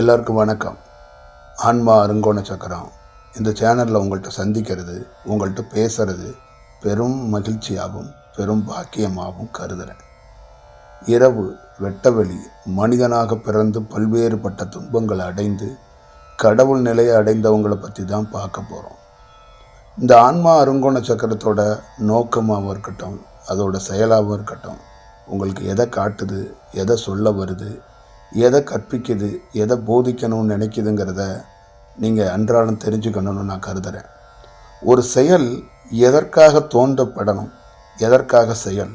எல்லாருக்கும் வணக்கம். ஆன்மா அருங்கோண சக்கரம். இந்த சேனலில் உங்கள்கிட்ட சந்திக்கிறது உங்கள்கிட்ட பேசுறது பெரும் மகிழ்ச்சியாகவும் பெரும் பாக்கியமாகவும் கருதுகிறேன் இரவு வெட்டவெளி மனிதனாக பிறந்து பல்வேறுபட்ட துன்பங்களை அடைந்து கடவுள் நிலையை அடைந்தவங்களை பற்றி தான் பார்க்க போகிறோம் இந்த ஆன்மா அருங்கோண சக்கரத்தோட நோக்கமாகவும் இருக்கட்டும் அதோட செயலாகவும் இருக்கட்டும் உங்களுக்கு எதை காட்டுது எதை சொல்ல வருது எதை கற்பிக்குது எதை போதிக்கணும்னு நினைக்குதுங்கிறத நீங்கள் அன்றாடம் தெரிஞ்சுக்கணும்னு நான் கருதுகிறேன் ஒரு செயல் எதற்காக தோன்றப்படணும்? எதற்காக செயல்?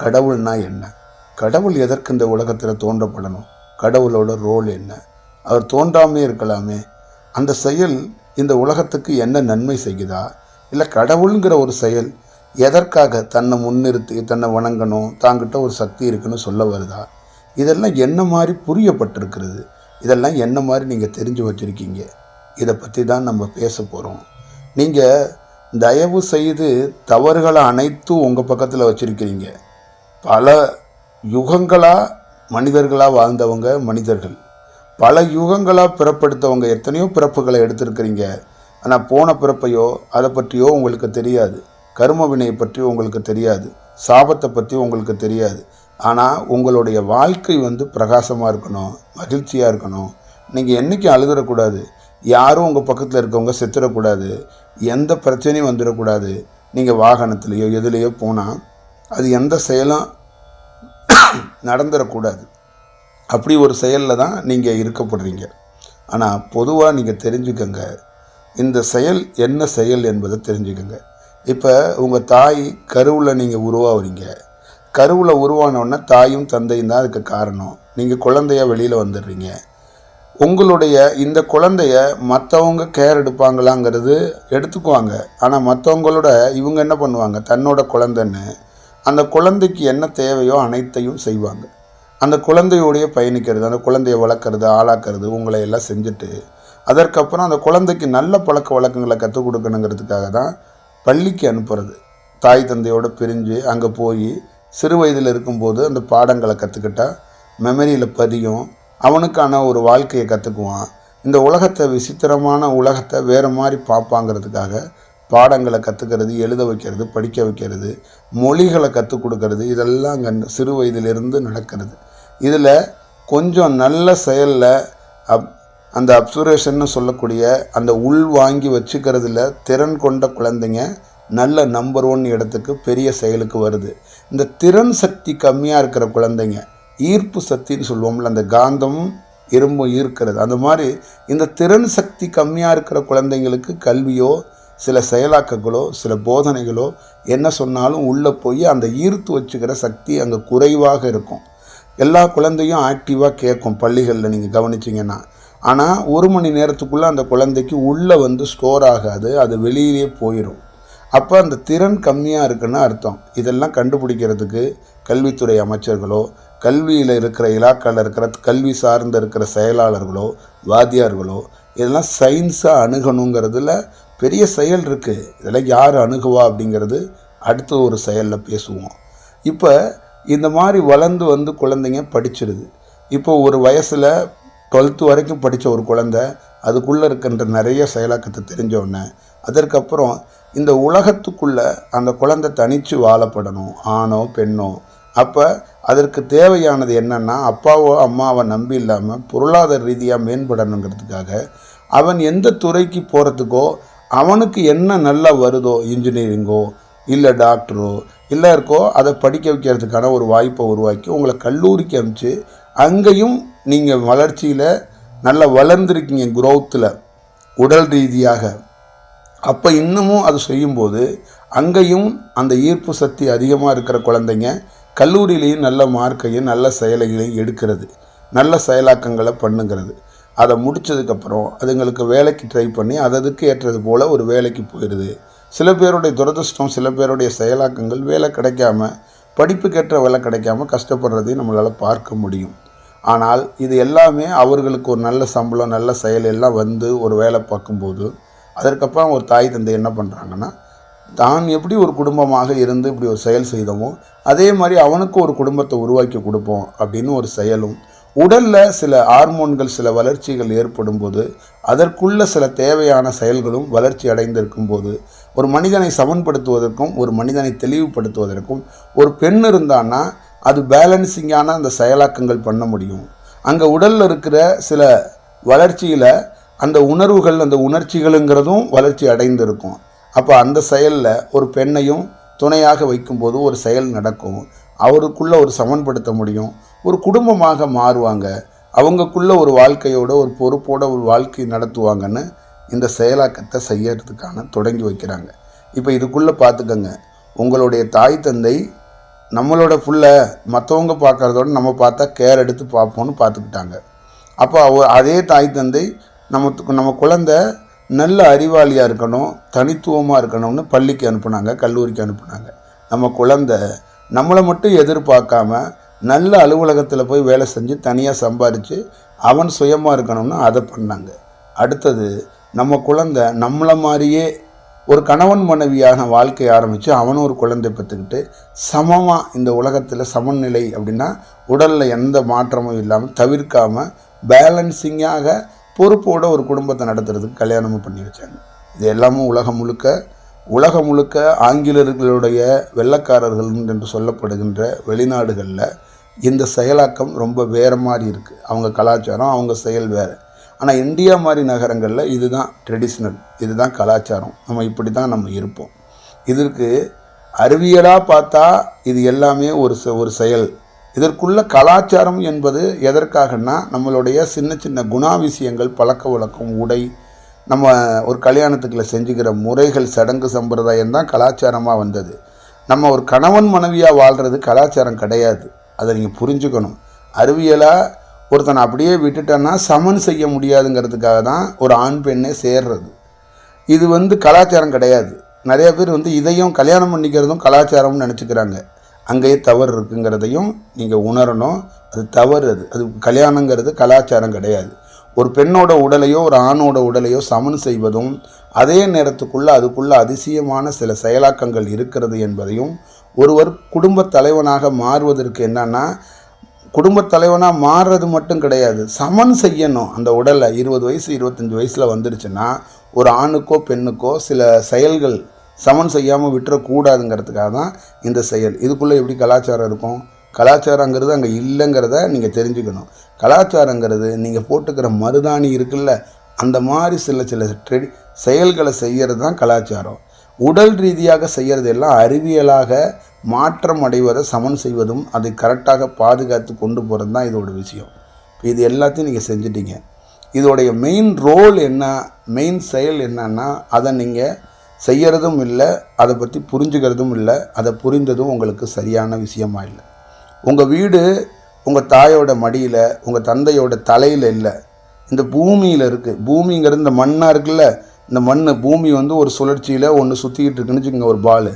கடவுள்னா என்ன? கடவுள் எதற்கு இந்த உலகத்தில் தோன்றப்படணும்? கடவுளோட ரோல் என்ன? அவர் தோன்றாமே இருக்கலாமே. அந்த செயல் இந்த உலகத்துக்கு என்ன நன்மை செய்யுதா? இல்லை கடவுளுங்கிற ஒரு செயல் எதற்காக தன்னை முன்னிறுத்தி தன்னை வணங்கணும் தாங்கிட்ட ஒரு சக்தி இருக்குன்னு சொல்ல வருதா? இதெல்லாம் என்ன மாதிரி புரியப்பட்டிருக்கிறது? இதெல்லாம் என்ன மாதிரி நீங்கள் தெரிஞ்சு வச்சுருக்கீங்க? இதை பற்றி தான் நம்ம பேச போகிறோம் நீங்கள் தயவு செய்து தவறுகளை அனைத்தும் உங்கள் பக்கத்தில் வச்சுருக்கிறீங்க. பல யுகங்களாக மனிதர்களாக வாழ்ந்தவங்க மனிதர்கள். பல யுகங்களாக பிறப்படுத்தவங்க எத்தனையோ பிறப்புகளை எடுத்திருக்கிறீங்க. ஆனால் போன பிறப்பையோ அதை பற்றியோ உங்களுக்கு தெரியாது. கரும வினையை பற்றி உங்களுக்கு தெரியாது. சாபத்தை பற்றி உங்களுக்கு தெரியாது. ஆனால் உங்களுடைய வாழ்க்கை வந்து பிரகாசமாக இருக்கணும் மகிழ்ச்சியாக இருக்கணும். நீங்கள் என்றைக்கும் அழுதுடக்கூடாது யாரும் உங்கள் பக்கத்தில் இருக்கவங்க செத்துடக்கூடாது எந்த பிரச்சனையும் வந்துடக்கூடாது நீங்கள் வாகனத்துலேயோ எதுலேயோ போனால் அது எந்த செயலும் நடந்துடக்கூடாது அப்படி ஒரு செயலில் தான் நீங்கள் இருக்கப்படுறீங்க. ஆனால் பொதுவாக நீங்கள் தெரிஞ்சுக்கங்க. இந்த செயல் என்ன செயல் என்பதை தெரிஞ்சுக்கங்க. இப்போ உங்கள் தாய் கருவில் நீங்கள் உருவாகிறீங்க கருவில் உருவானவுடனே தாயும் தந்தையும் தான் அதுக்கு காரணம். நீங்கள் குழந்தைய வெளியில் வந்துடுறீங்க. உங்களுடைய இந்த குழந்தைய மற்றவங்க கேர் எடுப்பாங்களாங்கிறது எடுத்துக்குவாங்க. ஆனால் மற்றவங்களோட இவங்க என்ன பண்ணுவாங்க? தன்னோட குழந்தைன்னு அந்த குழந்தைக்கு என்ன தேவையோ அனைத்தையும் செய்வாங்க. அந்த குழந்தையோடைய பயணிக்கிறது அந்த குழந்தைய வளர்க்குறது ஆளாக்குறது உங்களை எல்லாம் செஞ்சுட்டு அதற்கப்புறம் அந்த குழந்தைக்கு நல்ல பழக்க வழக்கங்களை கற்றுக் கொடுக்கணுங்கிறதுக்காக தான் பள்ளிக்கு அனுப்புறது. தாய் தந்தையோடு பிரிஞ்சு அங்கே போய் சிறு வயதில் இருக்கும்போது அந்த பாடங்களை கற்றுக்கிட்டா மெமரியில் பதியும். அவனுக்கான ஒரு வாழ்க்கையை கற்றுக்குவான் இந்த உலகத்தை விசித்திரமான உலகத்தை வேறு மாதிரி பார்ப்பாங்கிறதுக்காக பாடங்களை கற்றுக்கிறது எழுத வைக்கிறது படிக்க வைக்கிறது மொழிகளை கற்றுக் கொடுக்கறது இதெல்லாம் அங்கே சிறு வயதிலிருந்து நடக்கிறது. இதில் கொஞ்சம் நல்ல செயலில் அப் அந்த அப்சர்வேஷன்னு சொல்லக்கூடிய அந்த உள் வாங்கி வச்சுக்கிறதுல திறன் கொண்ட குழந்தைங்க நல்ல நம்பர் ஒன் இடத்துக்கு பெரிய செயலுக்கு வருது. இந்த திறன் சக்தி கம்மியாக இருக்கிற குழந்தைங்க ஈர்ப்பு சக்தின்னு சொல்லுவோம்ல அந்த காந்தம் இரும்பும் ஈர்க்கிறது. அந்த மாதிரி இந்த திறன் சக்தி கம்மியாக இருக்கிற குழந்தைங்களுக்கு கல்வியோ சில செயலாக்கங்களோ சில போதனைகளோ என்ன சொன்னாலும் உள்ளே போய் அந்த ஈர்த்து வச்சுக்கிற சக்தி அங்கே குறைவாக இருக்கும். எல்லா குழந்தையும் ஆக்டிவாக கேட்கும் பள்ளிகளில் நீங்கள் கவனிச்சிங்கன்னா. ஆனால் ஒரு மணி நேரத்துக்குள்ளே அந்த குழந்தைக்கு உள்ளே வந்து ஸ்டோர் ஆகாது அது வெளியிலே போயிடும் அப்போ அந்த திறன் கம்மியாக இருக்குன்னு அர்த்தம். இதெல்லாம் கண்டுபிடிக்கிறதுக்கு கல்வித்துறை அமைச்சர்களோ கல்வியில் இருக்கிற இலாக்காவில் இருக்கிற கல்வி சார்ந்த இருக்கிற செயலாளர்களோ வாத்தியார்களோ இதெல்லாம் சயின்ஸாக அணுகணுங்கிறதுல பெரிய செயல் இருக்குது இதெல்லாம் யார் அணுகுவா அப்படிங்கிறது அடுத்த ஒரு செயலில் பேசுவோம். இப்போ இந்த மாதிரி வளர்ந்து வந்து குழந்தைங்க படிச்சிருது. இப்போ ஒரு வயசில் டுவெல்த்து வரைக்கும் படித்த ஒரு குழந்த அதுக்குள்ளே இருக்கின்ற நிறைய செயலாக்கத்தை தெரிஞ்சோடனே அதற்கப்புறம் இந்த உலகத்துக்குள்ளே அந்த குழந்தை தனித்து வாழப்படணும் ஆணோ பெண்ணோ அப்போ அதற்கு தேவையானது என்னென்னா அப்பாவோ அம்மாவை நம்பி இல்லாமல் பொருளாதார ரீதியாக மேம்படணுங்கிறதுக்காக அவன் எந்த துறைக்கு போகிறதுக்கோ அவனுக்கு என்ன நல்லா வருதோ இன்ஜினியரிங்கோ இல்லை டாக்டரோ இல்லை இருக்கோ அதை படிக்க வைக்கிறதுக்கான ஒரு வாய்ப்பை உருவாக்கி உங்களை கல்லூரிக்கு அனுப்பிச்சு அங்கேயும் நீங்கள் வளர்ச்சியில் நல்லா வளர்ந்துருக்கீங்க குரோத்தில் உடல் ரீதியாக. அப்போ இன்னமும் அது செய்யும்போது அங்கேயும் அந்த ஈர்ப்பு சக்தி அதிகமாக இருக்கிற குழந்தைங்க கல்லூரியிலையும் நல்ல மார்க்கையும் நல்ல செயலைகளையும் எடுக்கிறது. நல்ல செயலாக்கங்களை பண்ணுங்கிறது. அதை முடித்ததுக்கப்புறம் அதுங்களுக்கு வேலைக்கு ட்ரை பண்ணி அததுக்கு ஏற்றது போல் ஒரு வேலைக்கு போயிடுது. சில பேருடைய துரதிருஷ்டம் சில பேருடைய செயலாக்கங்கள் வேலை கிடைக்காம படிப்புக்கேற்ற வேலை கிடைக்காம கஷ்டப்படுறதையும் நம்மளால் பார்க்க முடியும். ஆனால் இது எல்லாமே அவர்களுக்கு ஒரு நல்ல சம்பளம் நல்ல செயல் எல்லாம் வந்து ஒரு வேலை பார்க்கும்போது அதற்கப்புறம் ஒரு தாய் தந்தை என்ன பண்ணுறாங்கன்னா தான் எப்படி ஒரு குடும்பமாக இருந்து இப்படி ஒரு செயல் செய்தோமோ அதே மாதிரி அவனுக்கு ஒரு குடும்பத்தை உருவாக்கி கொடுப்போம் அப்படின்னு ஒரு செயலும் உடலில் சில ஹார்மோன்கள் சில வளர்ச்சிகள் ஏற்படும் போது அதற்குள்ள சில தேவையான செயல்களும் வளர்ச்சி அடைந்திருக்கும் போது ஒரு மனிதனை சமன்படுத்துவதற்கும் ஒரு மனிதனை தெளிவுபடுத்துவதற்கும் ஒரு பெண் இருந்தான்னா அது பேலன்சிங்கான அந்த செயலாக்கங்கள் பண்ண முடியும். அங்கே உடலில் இருக்கிற சில வளர்ச்சியில் அந்த உணர்வுகள் அந்த உணர்ச்சிகளுங்கிறதும் வளர்ச்சி அடைந்திருக்கும். அப்போ அந்த செயலில் ஒரு பெண்ணையும் துணையாக வைக்கும்போது ஒரு செயல் நடக்கும். அவருக்குள்ளே ஒரு சமன்படுத்த முடியும். ஒரு குடும்பமாக மாறுவாங்க. அவங்கக்குள்ள ஒரு வாழ்க்கையோட ஒரு பொறுப்போட ஒரு வாழ்க்கை நடத்துவாங்கன்னு இந்த செயலாக்கத்தை செய்யறதுக்கான தொடங்கி வைக்கிறாங்க. இப்போ இதுக்குள்ளே பார்த்துக்கங்க உங்களுடைய தாய் தந்தை நம்மளோட புள்ள மற்றவங்க பார்க்குறதோட நம்ம பார்த்தா கேர் எடுத்து பார்ப்போம்னு பார்த்துக்கிட்டாங்க அப்போ அவ அதே தாய் தந்தை நம்ம நம்ம குழந்தை நல்ல அறிவாளியாக இருக்கணும் தனித்துவமாக இருக்கணும்னு பள்ளிக்கு அனுப்புனாங்க கல்லூரிக்கு அனுப்புனாங்க. நம்ம குழந்தை நம்மளை மட்டும் எதிர்பார்க்காம நல்ல அலுவலகத்தில் போய் வேலை செஞ்சு தனியாக சம்பாரித்து அவன் சுயமாக இருக்கணும்னு அதை பண்ணாங்க. அடுத்தது நம்ம குழந்தை நம்மளை மாதிரியே ஒரு கணவன் மனைவியான வாழ்க்கை ஆரம்பித்து அவனும் ஒரு குழந்தை பெற்றுக்கிட்டு சமமாக இந்த உலகத்தில் சமநிலை அப்படின்னா உடலில் எந்த மாற்றமும் இல்லாமல் தவிர்க்காமல் பேலன்சிங்காக பொறுப்போட ஒரு குடும்பத்தை நடத்துறதுக்கு கல்யாணமும் பண்ணி வச்சாங்க. இது எல்லாமும் உலகம் முழுக்க உலகம் முழுக்க ஆங்கிலேயர்களுடைய வெள்ளக்காரர்கள் என்று சொல்லப்படுகின்ற வெளிநாடுகளில் இந்த செயலாக்கம் ரொம்ப வேறு மாதிரி இருக்குது அவங்க கலாச்சாரம் அவங்க செயல் வேறு. ஆனால் இந்தியா மாதிரி நகரங்களில் இதுதான் ட்ரெடிஷ்னல் இதுதான் கலாச்சாரம். நம்ம இப்படி தான் நம்ம இருப்போம். இதற்கு அறிவியலாக பார்த்தா இது எல்லாமே ஒரு செ- ஒரு செயல். இதற்குள்ள கலாச்சாரம் என்பது எதற்காகன்னா நம்மளுடைய சின்ன சின்ன குணாதிசயங்கள் பழக்க வழக்கம் உடை நம்ம ஒரு கல்யாணத்துக்குள்ள செஞ்சுக்கிற முறைகள் சடங்கு சம்பிரதாயம் தான் கலாச்சாரமாக வந்தது. நம்ம ஒரு கணவன் மனைவியாக வாழ்கிறது கலாச்சாரம் கிடையாது. அதை நீங்கள் புரிஞ்சுக்கணும். அறிவியலாக ஒருத்தனை அப்படியே விட்டுட்டேன்னா சமன் செய்ய முடியாதுங்கிறதுக்காக தான் ஒரு ஆண் பெண்ணே சேர்றது. இது வந்து கலாச்சாரம் கிடையாது. நிறைய பேர் வந்து இதையும் கல்யாணம் பண்ணிக்கிறதும் கலாச்சாரம்னு நினச்சிக்கிறாங்க. அங்கேயே தவறு இருக்குங்கிறதையும் நீங்கள் உணரணும். அது தவறு அது. அது கல்யாணங்கிறது கலாச்சாரம் கிடையாது. ஒரு பெண்ணோட உடலையோ ஒரு ஆணோட உடலையோ சமன் செய்வதும் அதே நேரத்துக்குள்ளே அதுக்குள்ளே அதிசயமான சில செயலாக்கங்கள் இருக்கிறது என்பதையும் ஒருவர் குடும்பத் தலைவனாக மாறுவதற்கு என்னன்னா குடும்பத் தலைவனாக மாறுறது மட்டும் கிடையாது. சமன் செய்யணும். அந்த உடலை இருபது வயசு இருபத்தஞ்சி வயசில் வந்துருச்சுன்னா ஒரு ஆணுக்கோ பெண்ணுக்கோ சில செயல்கள் சமன் செய்யாமல் விட்டுறக்கூடாதுங்கிறதுக்காக தான் இந்த செயல். இதுக்குள்ளே எப்படி கலாச்சாரம் இருக்கும்? கலாச்சாரங்கிறது அங்கே இல்லைங்கிறத நீங்கள் தெரிஞ்சுக்கணும். கலாச்சாரங்கிறது நீங்கள் போட்டுக்கிற மருதாணி இருக்குல்ல அந்த மாதிரி சில சில ட்ரெடி செயல்களை செய்கிறது தான் கலாச்சாரம். உடல் ரீதியாக செய்கிறது எல்லாம் அறிவியலாக மாற்றம் அடைவதை சமன் செய்வதும் அதை கரெக்டாக பாதுகாத்து கொண்டு போகிறது தான் இதோட விஷயம். இப்போ இது எல்லாத்தையும் நீங்கள் செஞ்சிட்டீங்க. இதோடைய மெயின் ரோல் என்ன மெயின் செயல் என்னன்னா அதை நீங்கள் செய்கிறதும் இல்லை அதை பற்றி புரிஞ்சுக்கிறதும் இல்லை அதை புரிந்ததும் உங்களுக்கு சரியான விஷயமா இல்லை. உங்கள் வீடு உங்கள் தாயோட மடியில் உங்கள் தந்தையோட தலையில் இல்லை. இந்த பூமியில் இருக்குது பூமிங்கிறது இந்த மண்ணாக இருக்குல்ல? இந்த மண் பூமி வந்து ஒரு சுழற்சியில் ஒன்று சுற்றிக்கிட்டு இருக்குன்னு வச்சுக்கோங்க ஒரு பால்.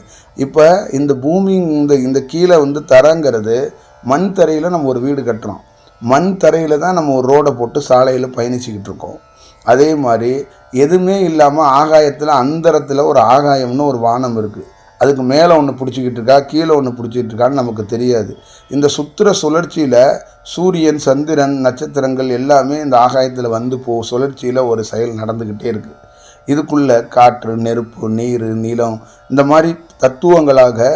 இப்போ இந்த பூமி இந்த இந்த கீழே வந்து தரங்கிறது மண் தரையில் நம்ம ஒரு வீடு கட்டுறோம். மண் தரையில் தான் நம்ம ஒரு ரோடை போட்டு சாலையில் பயணிச்சுக்கிட்டு இருக்கோம். அதே மாதிரி எதுவுமே இல்லாமல் ஆகாயத்தில் அந்தரத்தில் ஒரு ஆகாயம்னு ஒரு வானம் இருக்குது அதுக்கு மேலே ஒன்று பிடிச்சிக்கிட்டு இருக்கா கீழே ஒன்று பிடிச்சிக்கிட்டு இருக்கான்னு நமக்கு தெரியாது. இந்த சுத்திர சுழற்சியில் சூரியன் சந்திரன் நட்சத்திரங்கள் எல்லாமே இந்த ஆகாயத்தில் வந்து போ சுழற்சியில் ஒரு செயல் நடந்துக்கிட்டே இருக்குது இதுக்குள்ளே காற்று நெருப்பு நீர் நிலம் இந்த மாதிரி தத்துவங்களாக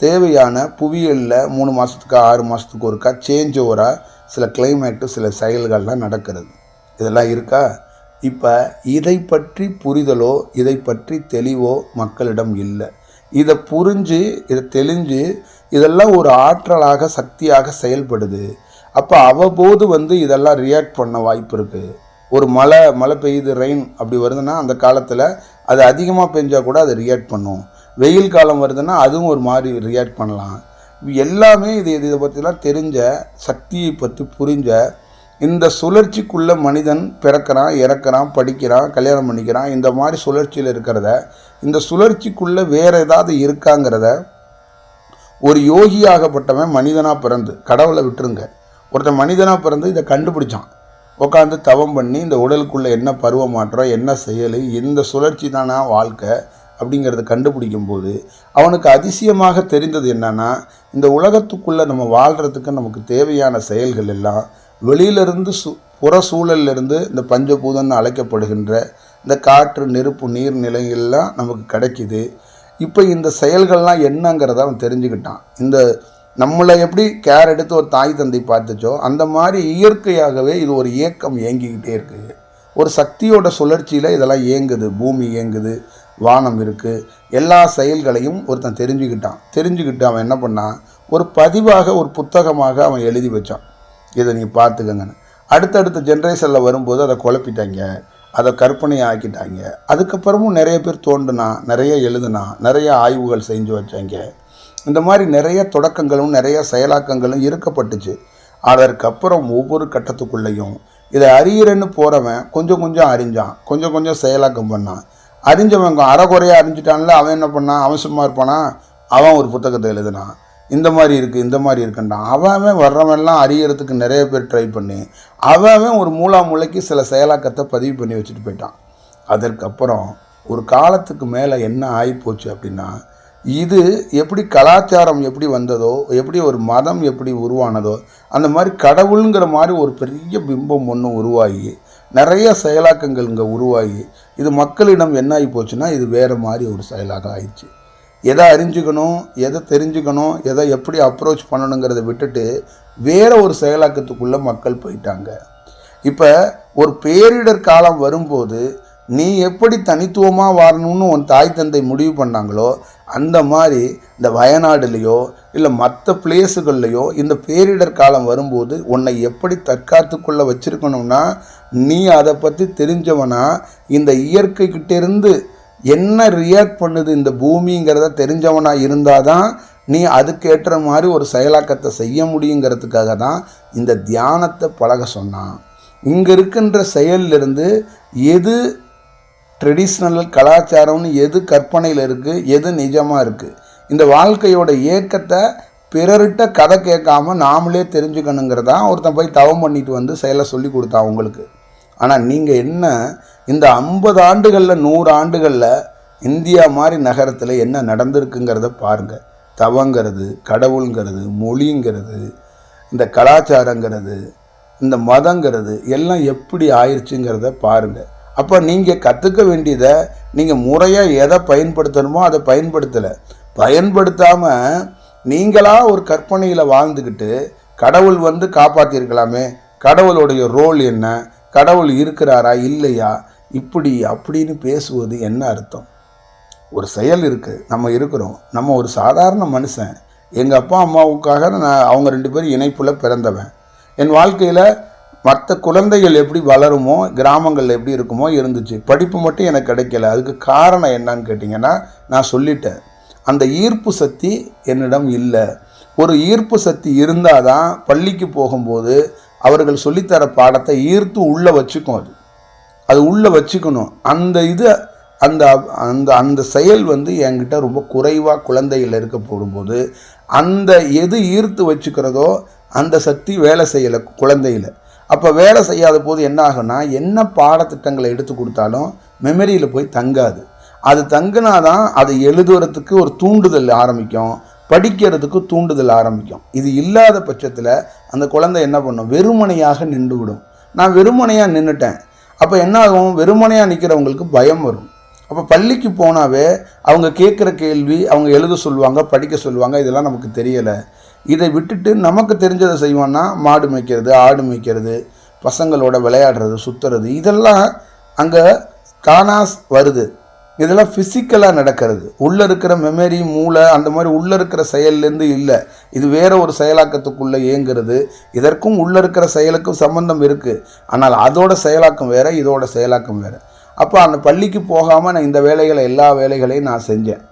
தேவையான புவியியலில் மூணு மாதத்துக்கு ஆறு மாதத்துக்கு ஒருக்கா சேஞ்ச் ஓவராக சில கிளைமேட்டு சில செயல்கள்லாம் நடக்கிறது. இதெல்லாம் இருக்கா? இப்போ இதை பற்றி புரிதலோ இதை பற்றி தெளிவோ மக்களிடம் இல்லை. இதை புரிஞ்சு இதை தெளிஞ்சு இதெல்லாம் ஒரு ஆற்றலாக சக்தியாக செயல்படுது. அப்போ அவ்வப்போது வந்து இதெல்லாம் ரியாக்ட் பண்ண வாய்ப்பு இருக்குது ஒரு மழை மழை பெய்யுது ரெயின் அப்படி வருதுன்னா அந்த காலத்தில் அது அதிகமாக பெஞ்சால் கூட அது ரியாக்ட் பண்ணும். வெயில் காலம் வருதுன்னா அதுவும் ஒரு மாதிரி ரியாக்ட் பண்ணலாம். எல்லாமே இது இது இதை பற்றிலாம் தெரிஞ்ச சக்தியை பற்றி புரிஞ்ச இந்த சுழற்சிக்குள்ள மனிதன் பிறக்கிறான் இறக்குறான் படிக்கிறான் கல்யாணம் பண்ணிக்கிறான். இந்த மாதிரி சுழற்சியில் இருக்கிறத இந்த சுழற்சிக்குள்ள வேற ஏதாவது இருக்காங்கிறத ஒரு யோகியாகப்பட்டவன் மனிதனாக பிறந்து கடவுளை விட்டுருங்க. ஒருத்தன் மனிதனாக பிறந்து இதை கண்டுபிடிச்சான். உட்காந்து தவம் பண்ணி இந்த உடலுக்குள்ளே என்ன பருவ மாற்றம் என்ன செயல் இந்த சுழற்சி தானா வாழ்க்கை அப்படிங்கிறத கண்டுபிடிக்கும் போது அவனுக்கு அதிசயமாக தெரிந்தது என்னன்னா இந்த உலகத்துக்குள்ளே நம்ம வாழ்கிறதுக்கு நமக்கு தேவையான செயல்கள் எல்லாம் வெளியிலிருந்து சு புற சூழலிலிருந்து இந்த பஞ்சபூதம்னு அழைக்கப்படுகின்ற இந்த காற்று நெருப்பு நீர் நிலைகள்லாம் நமக்கு கிடைக்கிது. இப்போ இந்த செயல்கள்லாம் என்னங்கிறத அவன் தெரிஞ்சுக்கிட்டான். இந்த நம்மளை எப்படி கேர் எடுத்து ஒரு தாய் தந்தை பார்த்துச்சோ அந்த மாதிரி இயற்கையாகவே இது ஒரு இயக்கம் இயங்கிக்கிட்டே இருக்குது ஒரு சக்தியோட சுழற்சியில் இதெல்லாம் இயங்குது. பூமி இயங்குது வானம் இருக்குது எல்லா செயல்களையும் ஒருத்தன் தெரிஞ்சுக்கிட்டான். தெரிஞ்சுக்கிட்டு அவன் என்ன பண்ணான்? ஒரு பதிவாக ஒரு புத்தகமாக அவன் எழுதி வச்சான். இதை நீங்கள் பார்த்துக்கங்கன்னு. அடுத்தடுத்த ஜென்ரேஷனில் வரும்போது அதை குழப்பிட்டாங்க. அதை கற்பனை ஆக்கிட்டாங்க அதுக்கப்புறமும் நிறைய பேர் தோண்டுனா நிறைய எழுதுனா நிறைய ஆய்வுகள் செஞ்சு வச்சாங்க. இந்த மாதிரி நிறைய தொடக்கங்களும் நிறைய செயலாக்கங்களும் இருக்கப்பட்டுச்சு. அதற்கப்புறம் ஒவ்வொரு கட்டத்துக்குள்ளேயும் இதை அறியிறன்னு போகிறவன் கொஞ்சம் கொஞ்சம் அறிஞ்சான். கொஞ்சம் கொஞ்சம் செயலாக்கம் பண்ணான். அறிஞ்சவன் அறகுறையாக அறிஞ்சிட்டான்ல அவன் என்ன பண்ணான்? அவன் சும்மா இருப்பானா? அவன் ஒரு புத்தகத்தை எழுதினான். இந்த மாதிரி இருக்குது இந்த மாதிரி இருக்குன்றான். அவன் அவன் வர்றவன்லாம் அறியறதுக்கு நிறைய பேர் ட்ரை பண்ணி அவன் அவன் ஒரு மூலா மூளைக்கு சில செயலாக்கத்தை பதிவு பண்ணி வச்சுட்டு போயிட்டான். அதற்கப்புறம் ஒரு காலத்துக்கு மேலே என்ன ஆகிப்போச்சு அப்படின்னா இது எப்படி கலாச்சாரம் எப்படி வந்ததோ எப்படி ஒரு மதம் எப்படி உருவானதோ அந்த மாதிரி கடவுளுங்கிற மாதிரி ஒரு பெரிய பிம்பம் ஒன்று உருவாகி நிறைய செயலாக்கங்கள் இங்கே உருவாகி இது மக்களிடம் என்ன ஆகி போச்சுன்னா இது வேறு மாதிரி ஒரு செயலாக ஆயிடுச்சு. எதை அறிஞ்சுக்கணும் எதை தெரிஞ்சுக்கணும் எதை எப்படி அப்ரோச் பண்ணணுங்கிறத விட்டுட்டு வேற ஒரு செயலாக்கத்துக்குள்ளே மக்கள் போயிட்டாங்க. இப்போ ஒரு பேரிடர் காலம் வரும்போது நீ எப்படி தனித்துவமாக வரணும்னு உன் தாய் தந்தை முடிவு பண்ணாங்களோ அந்த மாதிரி இந்த வயநாடுலேயோ இல்லை மற்ற பிளேஸுகள்லையோ இந்த பேரிடர் காலம் வரும்போது உன்னை எப்படி தற்காத்துக்குள்ளே வச்சுருக்கணும்னா நீ அதை பற்றி தெரிஞ்சவனா இந்த இயற்கைக்கிட்டேருந்து என்ன ரியாக்ட் பண்ணுது இந்த பூமிங்கிறத தெரிஞ்சவனாக இருந்தால் தான் நீ அதுக்கேற்ற மாதிரி ஒரு செயலாக்கத்தை செய்ய முடியுங்கிறதுக்காக தான் இந்த தியானத்தை பழக சொன்னான். இங்கே இருக்கின்ற செயலிலிருந்து எது ட்ரெடிஷ்னல் கலாச்சாரம்னு எது கற்பனையில் இருக்குது எது நிஜமாக இருக்குது இந்த வாழ்க்கையோட இயக்கத்தை பிறர்கிட்ட கதை கேட்காம நாமளே தெரிஞ்சுக்கணுங்கிறதான் ஒருத்தன் போய் தவம் பண்ணிட்டு வந்து செயலை சொல்லி கொடுத்தான் உங்களுக்கு. ஆனால் நீங்கள் என்ன இந்த ஐம்பது ஆண்டுகளில் நூறு ஆண்டுகளில் இந்தியா மாதிரி நகரத்தில் என்ன நடந்திருக்குங்கிறத பாருங்கள் தவங்கிறது கடவுளுங்கிறது மொழிங்கிறது இந்த கலாச்சாரங்கிறது இந்த மதங்கிறது எல்லாம் எப்படி ஆயிடுச்சுங்கிறத பாருங்கள் அப்போ நீங்கள் கற்றுக்க வேண்டியதை நீங்கள் முறையாக எதை பயன்படுத்தணுமோ அதை பயன்படுத்தலை. பயன்படுத்தாமல் நீங்களாக ஒரு கற்பனையில் வாழ்ந்துக்கிட்டு கடவுள் வந்து காப்பாற்றிருக்கலாமே கடவுளுடைய ரோல் என்ன கடவுள் இருக்கிறாரா இல்லையா இப்படி அப்படின்னு பேசுவது என்ன அர்த்தம்? ஒரு செயல் இருக்குது நம்ம இருக்கிறோம். நம்ம ஒரு சாதாரண மனுஷன். எங்கள் அப்பா அம்மாவுக்காக நான் அவங்க ரெண்டு பேரும் இணைப்பில் பிறந்தவன். என் வாழ்க்கையில் மற்ற குழந்தைகள் எப்படி வளருமோ கிராமங்களில் எப்படி இருக்குமோ இருந்துச்சு. படிப்பு மட்டும் எனக்கு கிடைக்கல. அதுக்கு காரணம் என்னன்னு கேட்டிங்கன்னா நான் சொல்லிட்டேன். அந்த ஈர்ப்பு சக்தி என்னிடம் இல்லை. ஒரு ஈர்ப்பு சக்தி இருந்தால் தான் பள்ளிக்கு போகும்போது அவர்கள் சொல்லித்தர பாடத்தை ஈர்த்து உள்ளே வச்சுக்கும் அது. அது உள்ளே வச்சுக்கணும். அந்த இது அந்த அந்த அந்த செயல் வந்து என்கிட்ட ரொம்ப குறைவாக குழந்தையில் இருக்க போடும்போது அந்த எது ஈர்த்து வச்சுக்கிறதோ அந்த சக்தி வேலை செய்யலை குழந்தையில். அப்போ வேலை செய்யாத போது என்ன ஆகும்னா என்ன பாடத்திட்டங்களை எடுத்து கொடுத்தாலும் மெமரியில் போய் தங்காது. அது தங்குனாதான் அது எழுதுறதுக்கு ஒரு தூண்டுதல் ஆரம்பிக்கும். படிக்கிறதுக்கு தூண்டுதல் ஆரம்பிக்கும். இது இல்லாத பட்சத்தில் அந்த குழந்தை என்ன பண்ணும்? வெறுமனையாக நின்று விடும் நான் வெறுமனையாக நின்றுட்டேன் அப்போ என்ன ஆகும்? வெறுமனையாக நிற்கிறவங்களுக்கு பயம் வரும். அப்போ பள்ளிக்கு போனாவே அவங்க கேட்குற கேள்வி அவங்க எழுத சொல்லுவாங்க படிக்க சொல்லுவாங்க இதெல்லாம் நமக்கு தெரியலை. இதை விட்டுட்டு நமக்கு தெரிஞ்சதை செய்வோன்னா மாடு மேய்க்கிறது ஆடு மேய்க்கிறது பசங்களோட விளையாடுறது சுற்றுறது இதெல்லாம் அங்கே காணாஸ் வருது. இதெல்லாம் ஃபிசிக்கலாக நடக்கிறது. உள்ளே இருக்கிற மெமரி மூளை அந்த மாதிரி உள்ளே இருக்கிற செயல்லேருந்து இல்லை. இது வேற ஒரு செயலாக்கத்துக்குள்ளே இயங்குறது. இதற்கும் உள்ளே இருக்கிற செயலுக்கும் சம்பந்தம் இருக்குது ஆனால் அதோட செயலாக்கம் வேறு இதோட செயலாக்கம் வேறு. அப்போ அந்த பள்ளிக்கு போகாமல் நான் இந்த வேலைகளை எல்லா வேலைகளையும் நான் செஞ்சேன்.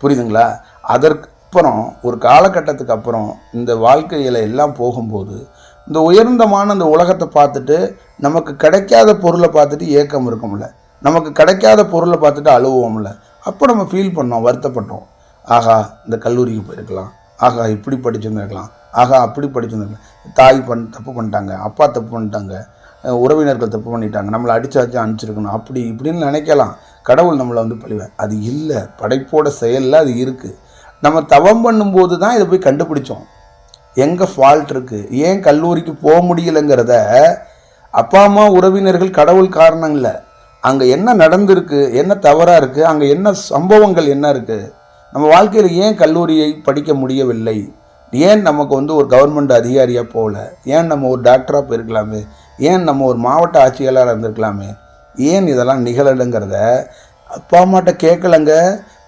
புரியுதுங்களா? அதற்கப்புறம் ஒரு காலகட்டத்துக்கு அப்புறம் இந்த வாழ்க்கையில் எல்லாம் போகும்போது இந்த உயர்ந்தமான அந்த உலகத்தை பார்த்துட்டு நமக்கு கிடைக்காத பொருளை பார்த்துட்டு ஏக்கம் இருக்கும்ல நமக்கு கிடைக்காத பொருளை பார்த்துட்டு அழுவோம்ல அப்போ நம்ம ஃபீல் பண்ணோம் வருத்தப்பட்டோம். ஆகா இந்த கல்லூரிக்கு போயிருக்கலாம். ஆகா இப்படி படிச்சிருந்துருக்கலாம் ஆகா அப்படி படிச்சிருந்துருக்கலாம் தாய் பண் தப்பு பண்ணிட்டாங்க அப்பா தப்பு பண்ணிட்டாங்க உறவினர்கள் தப்பு பண்ணிட்டாங்க நம்மளை அடிச்சாச்சும் அனுப்பிச்சிருக்கணும் அப்படி இப்படின்னு நினைக்கலாம். கடவுள் நம்மளை வந்து பழிவேன் அது இல்லை படைப்போட செயலில் அது இருக்குது நம்ம தவம் பண்ணும்போது தான் இதை போய் கண்டுபிடிச்சோம். எங்கே ஃபால்ட் இருக்குது ஏன் கல்லூரிக்கு போக முடியலைங்கிறத அப்பா அம்மா உறவினர்கள் கடவுள் காரணம் இல்லை அங்கே என்ன நடந்திருக்கு என்ன தவறாக இருக்குது அங்கே என்ன சம்பவங்கள் என்ன இருக்குது நம்ம வாழ்க்கையில் ஏன் கல்லூரியை படிக்க முடியவில்லை? ஏன் நமக்கு வந்து ஒரு கவர்மெண்ட் அதிகாரியாக போகல? ஏன் நம்ம ஒரு டாக்டராக போயிருக்கலாமே? ஏன் நம்ம ஒரு மாவட்ட ஆட்சியாளராக இருந்திருக்கலாமே? ஏன் இதெல்லாம் நிகழலைங்கிறத அப்பா அம்மாட்ட கேட்கலங்க.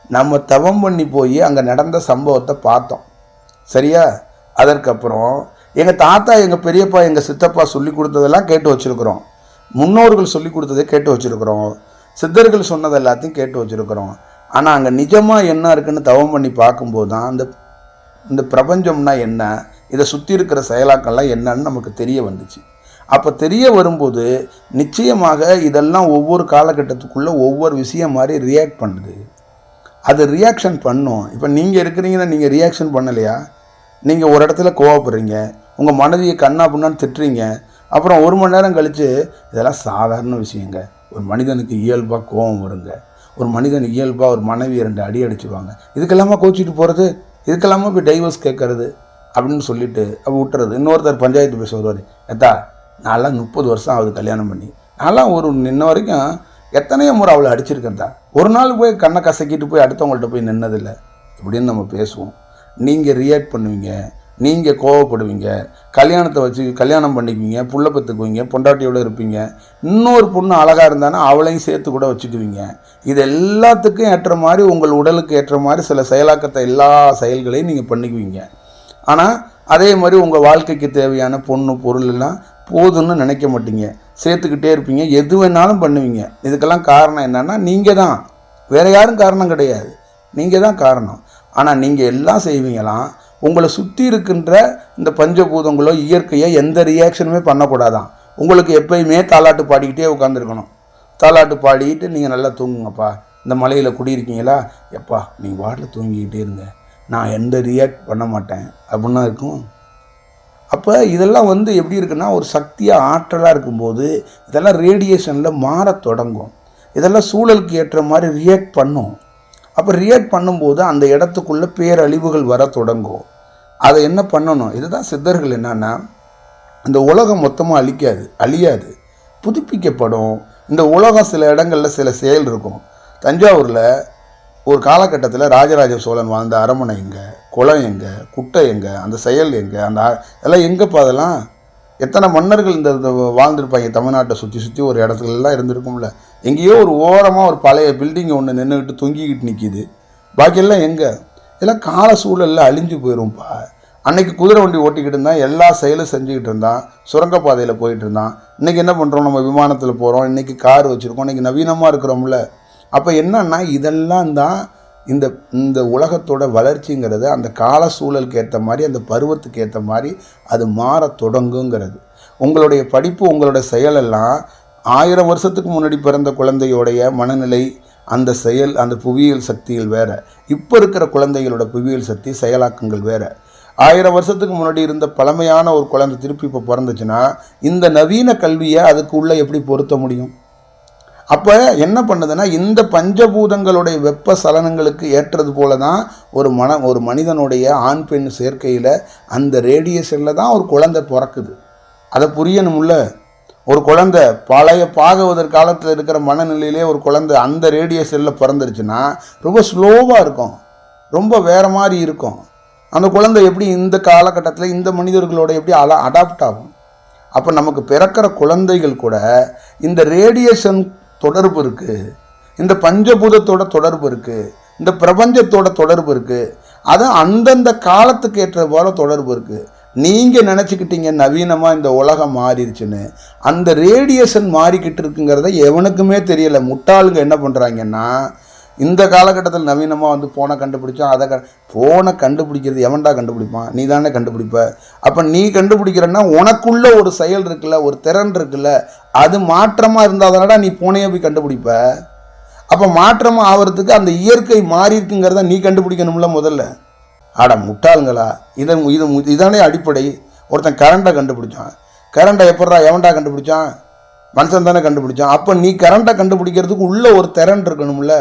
நம்ம தவம் பண்ணி போய் அங்கே நடந்த சம்பவத்தை பார்த்தோம். சரியா? அதற்கப்புறம் எங்கள் தாத்தா எங்கள் பெரியப்பா எங்கள் சித்தப்பா சொல்லி கொடுத்ததெல்லாம் கேட்டு வச்சுருக்குறோம். முன்னோர்கள் சொல்லி கொடுத்ததை கேட்டு வச்சுருக்குறோம். சித்தர்கள் சொன்னது எல்லாத்தையும் கேட்டு வச்சுருக்குறோம். ஆனால் அங்கே நிஜமாக என்ன இருக்குன்னு தவம் பண்ணி பார்க்கும்போது தான் அந்த இந்த பிரபஞ்சம்னா என்ன இதை சுற்றி இருக்கிற செயலாக்கள்லாம் என்னன்னு நமக்கு தெரிய வந்துச்சு. அப்போ தெரிய வரும்போது நிச்சயமாக இதெல்லாம் ஒவ்வொரு காலகட்டத்துக்குள்ளே ஒவ்வொரு விஷயம் மாதிரி ரியாக்ட் பண்ணுது. அது ரியாக்ஷன் பண்ணும். இப்போ நீங்கள் இருக்கிறீங்கன்னா நீங்கள் ரியாக்ஷன் பண்ணலையா? நீங்கள் ஒரு இடத்துல கோவப்படுறீங்க. உங்கள் மனைவியை கண்ணா புண்ணான்னு திட்டுறீங்க. அப்புறம் ஒரு மணி நேரம் கழித்து இதெல்லாம் சாதாரண விஷயங்க. ஒரு மனிதனுக்கு இயல்பாக கோபம் வருங்க. ஒரு மனிதன் இயல்பாக ஒரு மனைவி ரெண்டு அடி அடிச்சுவாங்க இதுக்கெல்லாமா கோச்சிட்டு போகிறது இதுக்கெல்லாமா போய் டைவர்ஸ் கேட்கறது? அப்படின்னு சொல்லிட்டு அப்போ விட்டுறது. இன்னொருத்தர் பஞ்சாயத்து பேச வருவார் ஏத்தா நான்லாம் முப்பது வருஷம் ஆகுது கல்யாணம் பண்ணி. நான்லாம் ஒரு இன்ன வரைக்கும் எத்தனையோ முறை அவளை அடிச்சிருக்கேன்டா. ஒரு நாள் போய் கண்ணை கசக்கிட்டு போய் அடுத்தவங்கள்ட்ட போய் நின்னதில்லை. இப்படின்னு நம்ம பேசுவோம். நீங்கள் ரியாக்ட் பண்ணுவீங்க. நீங்கள் கோவப்படுவீங்க கல்யாணத்தை வச்சு கல்யாணம் பண்ணிக்குவீங்க புள்ள பத்துக்குவீங்க பொண்டாட்டியோடு இருப்பீங்க. இன்னொரு பொண்ணு அழகாக இருந்தானா அவளையும் சேர்த்து கூட வச்சுக்குவீங்க. இது எல்லாத்துக்கும் ஏற்ற மாதிரி உங்கள் உடலுக்கு ஏற்ற மாதிரி சில செயலாக்கத்தை எல்லா செயல்களையும் நீங்கள் பண்ணிக்குவீங்க. ஆனால் அதே மாதிரி உங்கள் வாழ்க்கைக்கு தேவையான பொண்ணு பொருள்லாம் போதும்னு நினைக்க மாட்டீங்க. சேர்த்துக்கிட்டே இருப்பீங்க எது வேணாலும் பண்ணுவீங்க. இதுக்கெல்லாம் காரணம் என்னென்னா நீங்கள் தான். வேறு யாரும் காரணம் கிடையாது. நீங்கள் தான் காரணம். ஆனால் நீங்கள் எல்லாம் செய்வீங்களாம் உங்களை சுற்றி இருக்கின்ற இந்த பஞ்சபூதங்களோ இயற்கையோ எந்த ரியாக்ஷனுமே பண்ணக்கூடாதான். உங்களுக்கு எப்பயுமே தாலாட்டு பாடிக்கிட்டே உட்காந்துருக்கணும் தாலாட்டு பாடிக்கிட்டு நீங்கள் நல்லா தூங்குங்கப்பா. இந்த மலையில் குடியிருக்கீங்களா? எப்பா நீங்கள் வாட்டில் தூங்கிக்கிட்டே இருங்க. நான் எந்த ரியாக்ட் பண்ண மாட்டேன். அப்படின்னா இருக்கும். அப்போ இதெல்லாம் வந்து எப்படி இருக்குன்னா ஒரு சக்தியாக ஆற்றலாக இருக்கும்போது இதெல்லாம் ரேடியேஷனில் மாறத் தொடங்கும். இதெல்லாம் சூழலுக்கு ஏற்ற மாதிரி ரியாக்ட் பண்ணும். அப்போ ரியாக்ட் பண்ணும்போது அந்த இடத்துக்குள்ளே பேரழிவுகள் வர தொடங்கும். அதை என்ன பண்ணணும்? இதுதான் சித்தர்கள் என்னன்னா இந்த உலகம் மொத்தமாக அழிக்காது அழியாது. புதுப்பிக்கப்படும். இந்த உலகம் சில இடங்களில் சில செயல் இருக்கும். தஞ்சாவூரில் ஒரு காலகட்டத்தில் ராஜராஜ சோழன் வாழ்ந்த அரண்மனை எங்கே? குளம் எங்கே? குட்டை எங்கே? அந்த செயல் எங்கே? அந்த எல்லாம் எங்கேப்பா அதெல்லாம்? எத்தனை மன்னர்கள் இந்த வாழ்ந்துருப்பாங்க வாழ்ந்திருப்பாங்க தமிழ்நாட்டை சுற்றி சுற்றி ஒரு இடத்துல எல்லாம் இருந்திருக்கும்ல. எங்கேயோ ஒரு ஓரமாக ஒரு பழைய பில்டிங் ஒன்று நின்றுக்கிட்டு தொங்கிக்கிட்டு நிற்கிது பாக்கியெல்லாம் எங்கே? இதெல்லாம் கால சூழலில் அழிஞ்சு போயிரும்ப்பா. அன்னைக்கு குதிரை வண்டி ஓட்டிக்கிட்டு இருந்தான் எல்லா செயலும் செஞ்சுக்கிட்டு இருந்தான் சுரங்கப்பாதையில் போயிட்டு இருந்தான். இன்றைக்கி என்ன பண்ணுறோம் நம்ம விமானத்தில் போகிறோம் இன்றைக்கி கார் வச்சுருக்கோம் இன்றைக்கி நவீனமாக இருக்கிறோம்ல. அப்போ என்னன்னா இதெல்லாம் தான் இந்த இந்த உலகத்தோட வளர்ச்சிங்கிறது அந்த கால சூழலுக்கு ஏற்ற மாதிரி அந்த பருவத்துக்கு ஏற்ற மாதிரி அது மாற தொடங்குங்கிறது. உங்களுடைய படிப்பு உங்களோட செயலெல்லாம் ஆயிரம் வருஷத்துக்கு முன்னாடி பிறந்த குழந்தையோடைய மனநிலை அந்த செயல் அந்த புவியியல் சக்திகள் வேறு. இப்போ இருக்கிற குழந்தைகளோட புவியியல் சக்தி செயலாக்கங்கள் வேறு. ஆயிரம் வருஷத்துக்கு முன்னாடி இருந்த பழமையான ஒரு குழந்தை திருப்பி இப்போ பிறந்துச்சுன்னா இந்த நவீன கல்வியை அதுக்கு உள்ளே எப்படி பொருத்த முடியும்? அப்போ என்ன பண்ணுதுன்னா இந்த பஞ்சபூதங்களுடைய வெப்ப சலனங்களுக்கு ஏற்றது போல தான் ஒரு மன ஒரு மனிதனுடைய ஆண் பெண் சேர்க்கையில் அந்த ரேடியேஷனில் தான் ஒரு குழந்தை பிறக்குது. அதை புரியணும்ல? ஒரு குழந்தை பழைய பாகவதர் காலத்தில் இருக்கிற மனநிலையிலே ஒரு குழந்தை அந்த ரேடியேஷனில் பிறந்துருச்சுன்னா ரொம்ப ஸ்லோவாக இருக்கும். ரொம்ப வேறு மாதிரி இருக்கும். அந்த குழந்தை எப்படி இந்த காலகட்டத்தில் இந்த மனிதர்களோட எப்படி அல அடாப்ட் ஆகும்? அப்போ நமக்கு பிறக்கிற குழந்தைகள் கூட இந்த ரேடியேஷன் தொடர்பு இருக்குது இந்த பஞ்சபூதத்தோட தொடர்பு இருக்குது இந்த பிரபஞ்சத்தோட தொடர்பு இருக்குது அது அந்தந்த காலத்துக்கு ஏற்ற போல தொடர்பு இருக்குது நீங்கள் நினச்சிக்கிட்டீங்க நவீனமாக இந்த உலகம் மாறிடுச்சுன்னு. அந்த ரேடியேஷன் மாறிக்கிட்டு இருக்குங்கிறத எவனுக்குமே தெரியலை. முட்டாளுங்க என்ன பண்ணுறாங்கன்னா இந்த காலகட்டத்தில் நவீனமாக வந்து ஃபோனை கண்டுபிடிச்சோம் அதை க ஃபோனை கண்டுபிடிக்கிறது எவன்டா கண்டுபிடிப்பான்? நீ தானே கண்டுபிடிப்ப. அப்போ நீ கண்டுபிடிக்கிறன்னா உனக்குள்ள ஒரு செயல் இருக்குல்ல ஒரு திறன் இருக்குல்ல அது மாற்றமாக இருந்தால் தானடா நீ ஃபோனையே போய் கண்டுபிடிப்ப. அப்போ மாற்றமாக ஆகிறதுக்கு அந்த இயற்கை மாறி இருக்குங்கிறத நீ கண்டுபிடிக்கணும்ல முதல்ல. ஆடா முட்டாளுங்களா இதன் இது இதானே அடிப்படை. ஒருத்தன் கரண்டை கண்டுபிடிச்சான். கரண்ட்டை எப்படா எவன்டா கண்டுபிடிச்சான்? மனுஷன் தானே கண்டுபிடிச்சான். அப்போ நீ கரண்டை கண்டுபிடிக்கிறதுக்கு உள்ள ஒரு திறன் இருக்கணும்ல.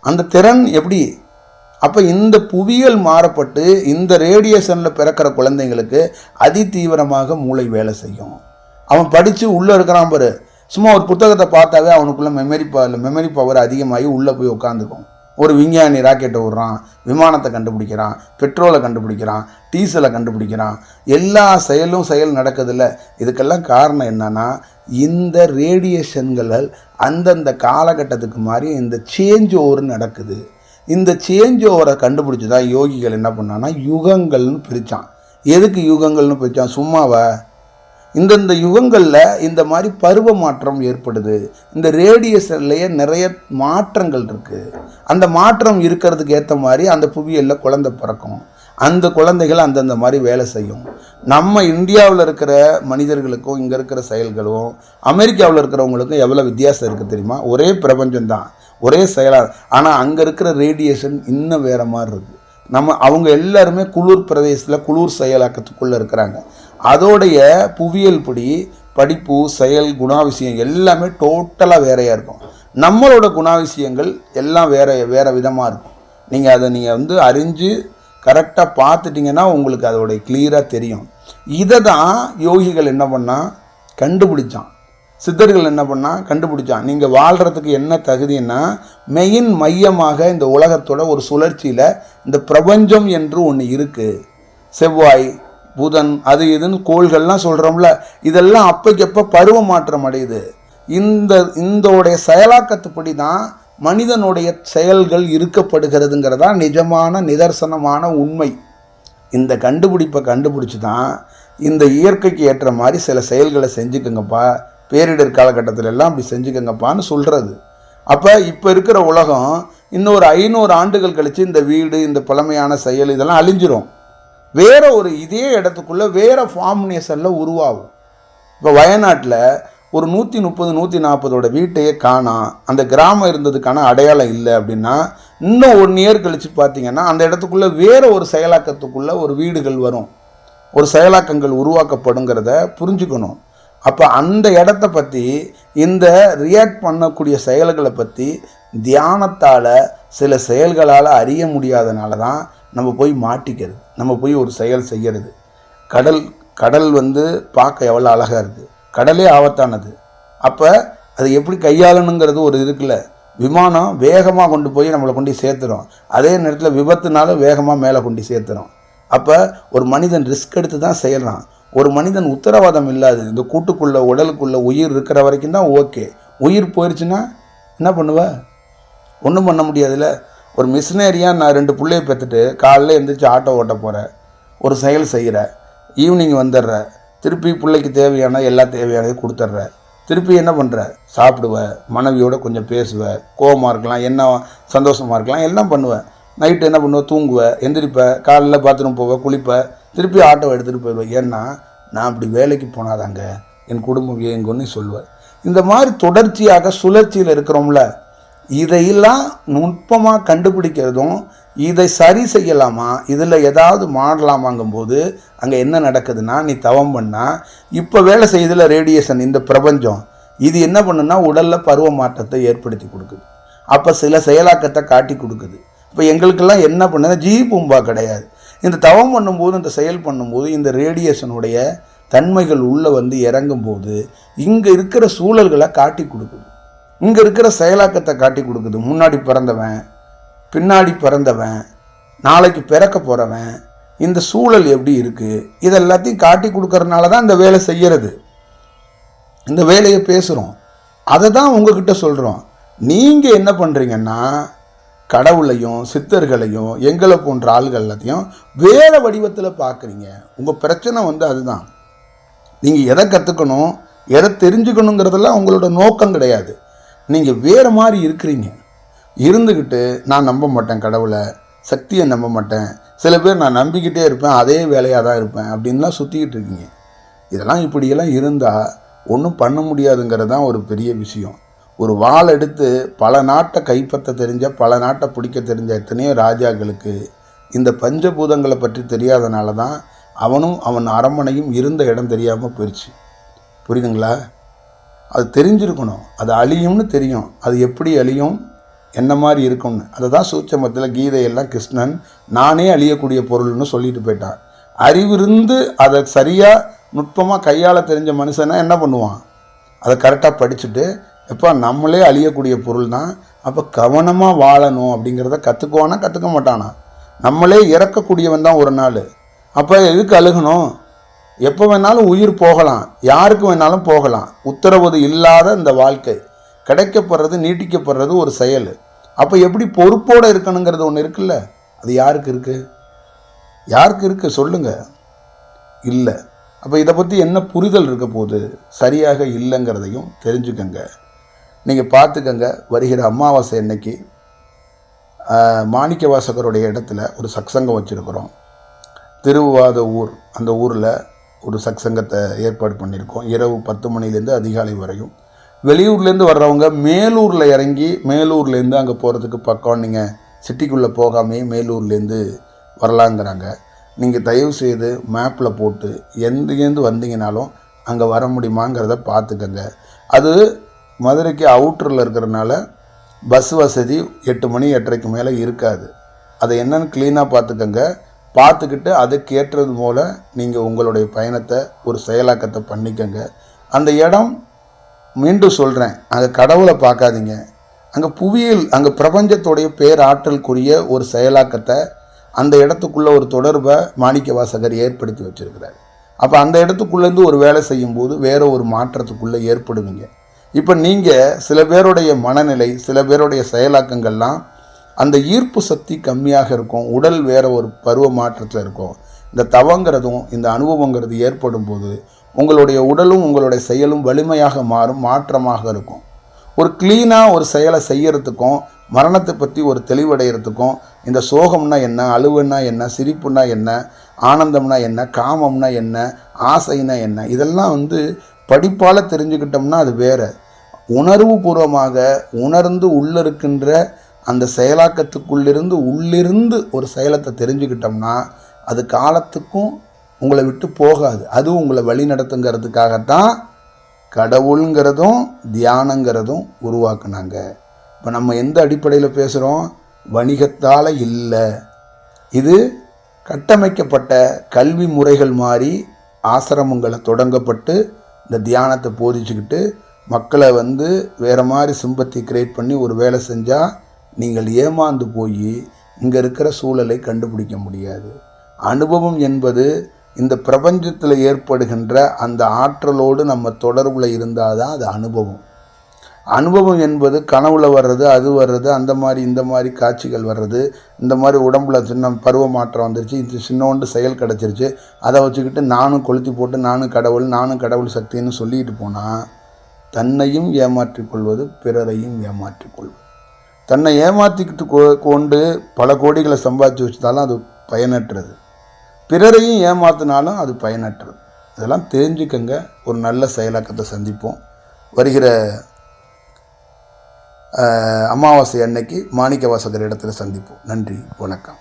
அந்த திறன் எப்படி? அப்போ இந்த புவியியல் மாறப்பட்டு இந்த ரேடியேஷனில் பிறக்கிற குழந்தைங்களுக்கு அதி தீவிரமாக மூளை வேலை செய்யும். அவன் படித்து உள்ளே இருக்கிறான் பாரு. சும்மா ஒரு புத்தகத்தை பார்த்தாவே அவனுக்குள்ள மெமரி பவர் மெமரி பவர் அதிகமாகி உள்ளே போய் உட்காந்துக்கும். ஒரு விஞ்ஞானி ராக்கெட்டை விடுறான் விமானத்தை கண்டுபிடிக்கிறான் பெட்ரோலை கண்டுபிடிக்கிறான் டீசலை கண்டுபிடிக்கிறான். எல்லா செயலும் செயல் நடக்குதுல்ல. இதுக்கெல்லாம் காரணம் என்னன்னா இந்த ரேடியேஷன்கள் அந்தந்த காலகட்டத்துக்கு மாதிரி இந்த சேஞ்ச் ஓவர் நடக்குது. இந்த சேஞ்ச் ஓவரை கண்டுபிடிச்சி தான் யோகிகள் என்ன பண்ணான்னா யுகங்கள்னு பிரித்தான் எதுக்கு யுகங்கள்னு பிரித்தான் சும்மாவா? இந்தந்த யுகங்களில் இந்த மாதிரி பருவ மாற்றம் ஏற்படுது. இந்த ரேடியேஷன்லேயே நிறைய மாற்றங்கள் இருக்குது அந்த மாற்றம் இருக்கிறதுக்கு ஏற்ற மாதிரி அந்த புவியலில் குழந்தை பிறக்கும். அந்த குழந்தைகள் அந்தந்த மாதிரி வேலை செய்யும். நம்ம இந்தியாவில் இருக்கிற மனிதர்களுக்கும் இங்கே இருக்கிற செயல்களும் அமெரிக்காவில் இருக்கிறவங்களுக்கும் எவ்வளோ வித்தியாசம் இருக்குது தெரியுமா? ஒரே பிரபஞ்சம்தான் ஒரே செயலாக ஆனால் அங்கே இருக்கிற ரேடியேஷன் இன்னும் வேறு மாதிரி இருக்குது நம்ம அவங்க எல்லாருமே குளிர் பிரதேசத்தில் குளிர் செயலாக்கத்துக்குள்ளே இருக்கிறாங்க. அதோடைய புவியியல் படி படிப்பு செயல் குணாதிசயம் எல்லாமே டோட்டலாக வேறையாக இருக்கும். நம்மளோட குணாதிசயங்கள் எல்லாம் வேறு வேறு விதமாக இருக்கும். நீங்கள் அதை நீங்கள் வந்து அறிஞ்சு கரெக்டாக பார்த்துட்டிங்கன்னா உங்களுக்கு அதோடைய கிளியராக தெரியும். இதை தான் யோகிகள் என்ன பண்ணால் கண்டுபிடிச்சான். சித்தர்கள் என்ன பண்ணால் கண்டுபிடிச்சான். நீங்கள் வாழ்கிறதுக்கு என்ன தகுதின்னா மெயின் மையமாக இந்த உலகத்தோட ஒரு சுழற்சியில் இந்த பிரபஞ்சம் என்று ஒன்று இருக்குது செவ்வாய் புதன் அது இதுன்னு கோள்கள்லாம் சொல்கிறோம்ல இதெல்லாம் அப்பைக்கப்போ பருவ மாற்றம் அடையுது. இந்த இந்தோடைய செயலாக்கத்துப்படி தான் மனிதனுடைய செயல்கள் இருக்கப்படுகிறதுங்கிறதா நிஜமான நிதர்சனமான உண்மை. இந்த கண்டுபிடிப்பை கண்டுபிடிச்சி தான் இந்த இயற்கைக்கு ஏற்ற மாதிரி சில செயல்களை செஞ்சுக்கோங்கப்பா பேரிடர் காலகட்டத்தில் எல்லாம் அப்படி செஞ்சுக்கோங்கப்பான்னு சொல்கிறது அப்போ இப்போ இருக்கிற உலகம் இன்னொரு ஐநூறு ஆண்டுகள் கழித்து இந்த வீடு இந்த பழமையான செயல் இதெல்லாம் அழிஞ்சிரும். வேற ஒரு இதே இடத்துக்குள்ளே வேறு ஃபார்மினேஷனில் உருவாகும். இப்போ வயநாட்டில் ஒரு நூற்றி முப்பது நூற்றி நாற்பதோட வீட்டையே காணாம் அந்த கிராமம் இருந்ததுக்கான அடையாளம் இல்லை அப்படின்னா இன்னும் ஒன் இயர் கழித்து பார்த்தீங்கன்னா அந்த இடத்துக்குள்ளே வேறு ஒரு செயலாக்கத்துக்குள்ளே ஒரு வீடுகள் வரும். ஒரு செயலாக்கங்கள் உருவாக்கப்படுங்கிறத புரிஞ்சுக்கணும். அப்போ அந்த இடத்த பற்றி இந்த ரியாக்ட் பண்ணக்கூடிய செயல்களை பற்றி தியானத்தால் சில செயல்களால் அறிய முடியாதனால தான் நம்ம போய் மாட்டிக்கிறது. நம்ம போய் ஒரு செயல் செய்கிறது கடல் கடல் வந்து பார்க்க எவ்வளோ அழகாக இருக்குது கடலே ஆபத்தானது. அப்போ அது எப்படி கையாளணுங்கிறது ஒரு இருக்குல்ல. விமானம் வேகமாக கொண்டு போய் நம்மளை கொண்டு சேர்த்துரும். அதே நேரத்தில் விபத்துனால வேகமாக மேலே கொண்டு சேர்த்துரும். அப்போ ஒரு மனிதன் ரிஸ்க் எடுத்து தான் செய்கிறான் ஒரு மனிதன் உத்தரவாதம் இல்லாது இந்த கூட்டுக்குள்ளே உடலுக்குள்ளே உயிர் இருக்கிற வரைக்கும் தான் ஓகே உயிர் போயிடுச்சுன்னா என்ன பண்ணுவ? ஒன்றும் பண்ண முடியாதுல்ல. ஒரு மிஷினரியாக நான் ரெண்டு பிள்ளைய பெற்றுட்டு காலைல எழுந்திரிச்சு ஆட்டோ ஓட்ட போகிறேன் ஒரு செயல் செய்கிற ஈவினிங் வந்துடுற. திருப்பி பிள்ளைக்கு தேவையான எல்லா தேவையானதையும் கொடுத்துட்ற. திருப்பி என்ன பண்ணுற சாப்பிடுவ. மனைவியோட கொஞ்சம் பேசுவ. கோபமாக இருக்கலாம். என்ன சந்தோஷமாக இருக்கலாம். எல்லாம் பண்ணுவேன் நைட்டு என்ன பண்ணுவேன் தூங்குவேன் எந்திரிப்ப. காலைல பாத்ரூம் போவேன் குளிப்ப. திருப்பி ஆட்டோ எடுத்துகிட்டு போயிடுவேன் ஏன்னா நான் அப்படி வேலைக்கு போனாதாங்க. என் குடும்பம் ஏங்குன்னு சொல்லுவேன் இந்த மாதிரி தொடர்ச்சியாக சுழற்சியில் இருக்கிறோம்ல இதையெல்லாம் நுட்பமாக கண்டுபிடிக்கிறதும் இதை சரி செய்யலாமா? இதில் ஏதாவது மாறலாமாங்கும்போது அங்கே என்ன நடக்குதுன்னா நீ தவம் பண்ணால் இப்போ வேலை செய்யுதுல ரேடியேஷன் இந்த பிரபஞ்சம். இது என்ன பண்ணுன்னா உடலில் பருவ மாற்றத்தை ஏற்படுத்தி கொடுக்குது. அப்போ சில செயலாக்கத்தை காட்டி கொடுக்குது. இப்போ எங்களுக்கெல்லாம் என்ன பண்ணுது? ஜீ பூம்பா கிடையாது. இந்த தவம் பண்ணும்போது இந்த செயல் பண்ணும்போது இந்த ரேடியேஷனுடைய தன்மைகள் உள்ளே வந்து இறங்கும்போது இங்கே இருக்கிற சூழல்களை காட்டி கொடுக்குது. இங்கே இருக்கிற செயலாக்கத்தை காட்டி கொடுக்குது. முன்னாடி பிறந்தவன் பின்னாடி பிறந்தவன் நாளைக்கு பிறக்க போகிறவன் இந்த சூழல் எப்படி இருக்குது இதெல்லாத்தையும் காட்டி கொடுக்கறதுனால தான் இந்த வேலை செய்கிறது இந்த வேலையை பேசுகிறோம் அதை தான் உங்ககிட்ட சொல்கிறோம் நீங்கள் என்ன பண்ணுறீங்கன்னா கடவுளையும் சித்தர்களையும் எங்களை போன்ற ஆள்கள் எல்லாத்தையும் வேறு வடிவத்தில் பார்க்குறீங்க உங்கள் பிரச்சனை வந்து அதுதான். நீங்கள் எதை கற்றுக்கணும் எதை தெரிஞ்சுக்கணுங்கிறதெல்லாம் உங்களோட நோக்கம் கிடையாது. நீங்கள் வேறு மாதிரி இருக்கிறீங்க. இருந்துக்கிட்டு நான் நம்ப மாட்டேன் கடவுளை சக்தியை நம்ப மாட்டேன். சில பேர் நான் நம்பிக்கிட்டே இருப்பேன் அதே வேலையாக தான் இருப்பேன் அப்படின்லாம் சுற்றிக்கிட்டு இருக்கீங்க. இதெல்லாம் இப்படியெல்லாம் இருந்தால் ஒன்றும் பண்ண முடியாதுங்கிறது தான் ஒரு பெரிய விஷயம். ஒரு வாள் எடுத்து பல நாட்டை கைப்பற்ற தெரிஞ்ச பல நாட்டை பிடிக்க தெரிஞ்ச எத்தனையோ ராஜாக்களுக்கு இந்த பஞ்சபூதங்களை பற்றி தெரியாதனால தான் அவனும் அவன் அரண்மனையும் இருந்த இடம் தெரியாமல் போயிடுச்சு புரியுதுங்களா? அது தெரிஞ்சிருக்கணும். அது அழியும்னு தெரியும். அது எப்படி அழியும்? என்ன மாதிரி இருக்கும்னு. அதை தான் சூட்சமத்தில் கீதையெல்லாம் கிருஷ்ணன் நானே அழியக்கூடிய பொருள்னு சொல்லிட்டு போயிட்டான். அறிவிருந்து அதை சரியாக நுட்பமாக கையாள தெரிஞ்ச மனுஷனா என்ன பண்ணுவான்? அதை கரெக்டாக படிச்சுட்டு எப்போ நம்மளே அழியக்கூடிய பொருள் தான் அப்போ கவனமாக வாழணும். அப்படிங்கிறத கற்றுக்குவானா கற்றுக்க மாட்டானா? நம்மளே இறக்கக்கூடியவன் தான் ஒரு நாள். அப்போ எதுக்கு அழுகணும்? எப்போ வேணாலும் உயிர் போகலாம் யாருக்கு வேணாலும் போகலாம். உத்தரவு இல்லாத இந்த வாழ்க்கை. கிடைக்கப்படுறது நீட்டிக்கப்படுறது ஒரு செயல். அப்போ எப்படி பொறுப்போடு இருக்கணுங்கிறது ஒன்று இருக்குல்ல? அது யாருக்கு இருக்குது யாருக்கு இருக்குது சொல்லுங்கள் இல்லை. அப்போ இதை பற்றி என்ன புரிதல் இருக்க போகுது? சரியாக இல்லைங்கிறதையும் தெரிஞ்சுக்கங்க. நீங்கள் பார்த்துக்கங்க. வருகிற அமாவாசை அன்னைக்கு மாணிக்க வாசகருடைய இடத்துல ஒரு சக்சங்கம் வச்சுருக்கிறோம். திருவாத ஊர். அந்த ஊரில் ஒரு சத்சங்கத்தை ஏற்பாடு பண்ணியிருக்கோம். இரவு பத்து மணிலேருந்து அதிகாலை வரையும். வெளியூர்லேருந்து வர்றவங்க மேலூரில் இறங்கி மேலூர்லேருந்து அங்கே போகிறதுக்கு பக்கம் நீங்கள் சிட்டிக்குள்ளே போகாமே மேலூர்லேருந்து வரலாங்கிறாங்க. நீங்கள் தயவு செய்து மேப்பில் போட்டு எங்கேருந்து வந்தீங்கனாலும் அங்கே வர முடியுமாங்கிறத பார்த்துக்கங்க. அது மதுரைக்கு அவுட்டரில் இருக்கிறனால பஸ் வசதி எட்டு மணி எட்டரைக்கு மேலே இருக்காது. அதை என்னென்னு க்ளீனாக பார்த்துக்கங்க. பார்த்துக்கிட்டு அதுக்கு ஏற்றது போல் நீங்கள் உங்களுடைய பயணத்தை ஒரு செயலாக்கத்தை பண்ணிக்கோங்க. அந்த இடம் மீண்டும் சொல்கிறேன் அங்கே கடவுளை பார்க்காதீங்க. அங்கே புவியியல் அங்கே பிரபஞ்சத்துடைய பேராற்றலுக்குரிய ஒரு செயலாக்கத்தை அந்த இடத்துக்குள்ளே ஒரு தொடர்பை மாணிக்க வாசகர் ஏற்படுத்தி வச்சுருக்கிறார். அப்போ அந்த இடத்துக்குள்ளேருந்து ஒரு வேலை செய்யும்போது வேற ஒரு மாற்றத்துக்குள்ளே ஏற்படுவீங்க. இப்போ நீங்கள் சில பேருடைய மனநிலை சில பேருடைய செயலாக்கங்கள்லாம் அந்த ஈர்ப்பு சக்தி கம்மியாக இருக்கும் உடல் வேறு ஒரு பருவ மாற்றத்தில் இருக்கும். இந்த தவங்கிறதும் இந்த அனுபவங்கிறது ஏற்படும் போது உங்களுடைய உடலும் உங்களுடைய செயலும் வலிமையாக மாறும் மாற்றமாக இருக்கும். ஒரு க்ளீனாக ஒரு செயலை செய்யறதுக்கும் மரணத்தை பற்றி ஒரு தெளிவடைகிறதுக்கும் இந்த சோகம்னா என்ன அழுவுன்னா என்ன சிரிப்புனா என்ன ஆனந்தம்னா என்ன காமம்னா என்ன ஆசைனா என்ன இதெல்லாம் வந்து படிப்பால் தெரிஞ்சுக்கிட்டோம்னா அது வேற. உணர்வு பூர்வமாக உணர்ந்து உள்ளிருக்கின்ற அந்த செயலாக்கத்துக்குள்ளிருந்து உள்ளிருந்து ஒரு செயலத்தை தெரிஞ்சுக்கிட்டோம்னா அது காலத்துக்கும் உங்களை விட்டு போகாது. அதுவும் உங்களை வழி நடத்துங்கிறதுக்காகத்தான் கடவுளுங்கிறதும் தியானங்கிறதும் உருவாக்குனாங்க. இப்போ நம்ம எந்த அடிப்படையில் பேசுகிறோம் வணிகத்தால் இல்லை. இது கட்டமைக்கப்பட்ட கல்வி முறைகள் மாதிரி ஆசிரமங்களை தொடங்கப்பட்டு இந்த தியானத்தை போதிச்சுக்கிட்டு மக்களை வந்து வேறு மாதிரி சிம்பத்தி க்ரியேட் பண்ணி ஒரு வேலை செஞ்சால் நீங்கள் ஏமாந்து போய் இங்கே இருக்கிற சூழலை கண்டுபிடிக்க முடியாது. அனுபவம் என்பது இந்த பிரபஞ்சத்தில் ஏற்படுகின்ற அந்த ஆற்றலோடு நம்ம தொடர்பில் இருந்தால் தான் அது அனுபவம். அனுபவம் என்பது கனவுல வர்றது அது வர்றது அந்த மாதிரி இந்த மாதிரி காட்சிகள் வர்றது இந்த மாதிரி உடம்புல சின்ன பருவ மாற்றம் வந்துருச்சு இது சின்னோண்டு செயல் கிடச்சிருச்சு அதை வச்சுக்கிட்டு நானும் கொளுத்தி போட்டு நானும் கடவுள் நானும் கடவுள் சக்தின்னு சொல்லிட்டு போனால் தன்னையும் ஏமாற்றிக் கொள்வது பிறரையும் ஏமாற்றிக்கொள்வது தன்னை ஏமாற்றிக்கிட்டு கொ- கொண்டு பல கோடிகளை சம்பாதிச்சு வச்சுட்டாலும் அது பயனற்றது. பிறரையும் ஏமாத்தினாலும் அது பயனற்றது. இதெல்லாம் தெரிஞ்சுக்கங்க. ஒரு நல்ல செயலாக்கத்தை சந்திப்போம். வருகிற அமாவாசை அன்னைக்கு மாணிக்க வாசகர் இடத்துல சந்திப்போம். நன்றி. வணக்கம்.